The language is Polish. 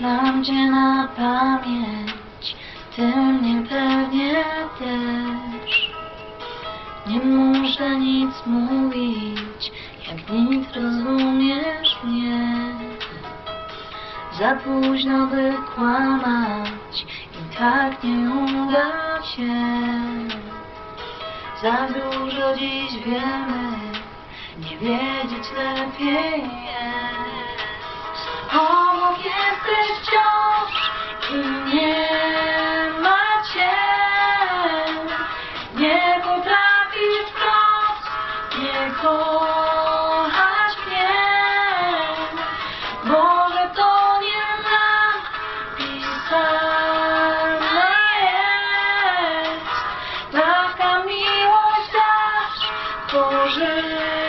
Znam cię na pamięć, ty mnie pewnie też. Nie muszę nic mówić, jak nic rozumiesz mnie. Za późno by kłamać i tak nie uda się. Za dużo dziś wiemy, nie wiedzieć lepiej kochać mnie. Może to nie napisane jest. Taka miłość dasz życia